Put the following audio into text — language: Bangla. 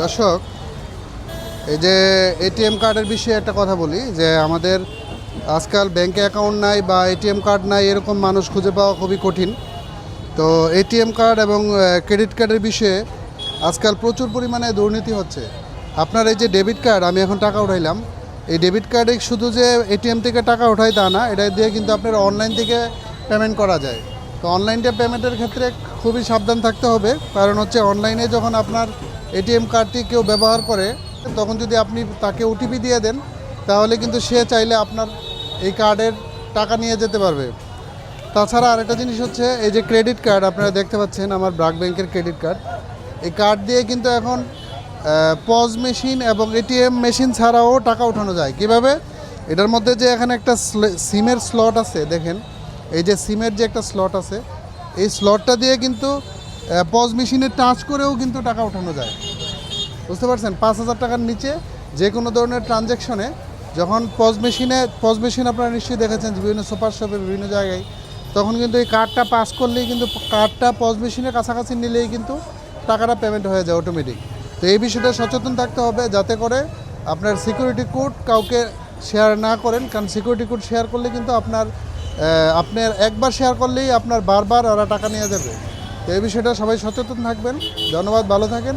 দর্শক, এই যে এটিএম কার্ডের বিষয়ে একটা কথা বলি, যে আমাদের আজকাল ব্যাংকে অ্যাকাউন্ট নাই বা এটিএম কার্ড নাই, এরকম মানুষ খুঁজে পাওয়া খুবই কঠিন। তো এটিএম কার্ড এবং ক্রেডিট কার্ডের বিষয়ে আজকাল প্রচুর পরিমাণে দুর্নীতি হচ্ছে। আপনার এই যে ডেবিট কার্ড আমি এখন টাকা উঠাইলাম। এই ডেবিট কার্ডে শুধু যে এটিএম থেকে টাকা ওঠাই তা না, এটা দিয়ে কিন্তু আপনার অনলাইন থেকে পেমেন্ট করা যায়। তো অনলাইনটা পেমেন্টের ক্ষেত্রে খুবই সাবধান থাকতে হবে, কারণ হচ্ছে অনলাইনে যখন আপনার এটিএম কার্ডটি কেউ ব্যবহার করে, তখন যদি আপনি তাকে ওটিপি দিয়ে দেন, তাহলে কিন্তু সে চাইলে আপনার এই কার্ডের টাকা নিয়ে যেতে পারবে। তাছাড়া আরেকটা জিনিস হচ্ছে, এই যে ক্রেডিট কার্ড, আপনারা দেখতে পাচ্ছেন আমার ব্রাক ব্যাংকের ক্রেডিট কার্ড। এই কার্ড দিয়ে কিন্তু এখন পজ মেশিন এবং এটিএম মেশিন ছাড়াও টাকা ওঠানো যায়। কীভাবে? এটার মধ্যে যে এখানে একটা সিমের স্লট আছে, দেখেন। এই যে সিমের যে একটা স্লট আছে, এই স্লটটা দিয়ে কিন্তু পজ মেশিনে টাচ করেও কিন্তু টাকা ওঠানো যায়। বুঝতে পারছেন? পাঁচ হাজার টাকার নিচে যে কোনো ধরনের ট্রানজ্যাকশনে যখন পজ মেশিনে পজ মেশিন আপনারা নিশ্চয়ই দেখেছেন বিভিন্ন সুপার শপে বিভিন্ন জায়গায় তখন কিন্তু এই কার্ডটা পাস করলেই কিন্তু কার্ডটা পজ মেশিনের কাছাকাছি নিলেই কিন্তু টাকাটা পেমেন্ট হয়ে যায় অটোমেটিক তো এই বিষয়টা সচেতন থাকতে হবে যাতে করে আপনার সিকিউরিটি কোড কাউকে শেয়ার না করেন। কারণ সিকিউরিটি কোড শেয়ার করলে কিন্তু আপনার আপনার একবার শেয়ার করলেই আপনার বারবার ওরা টাকা নিয়ে যাবে। তো এই বিষয়টা সবাই সচেতন থাকবেন। ধন্যবাদ ভালো থাকেন।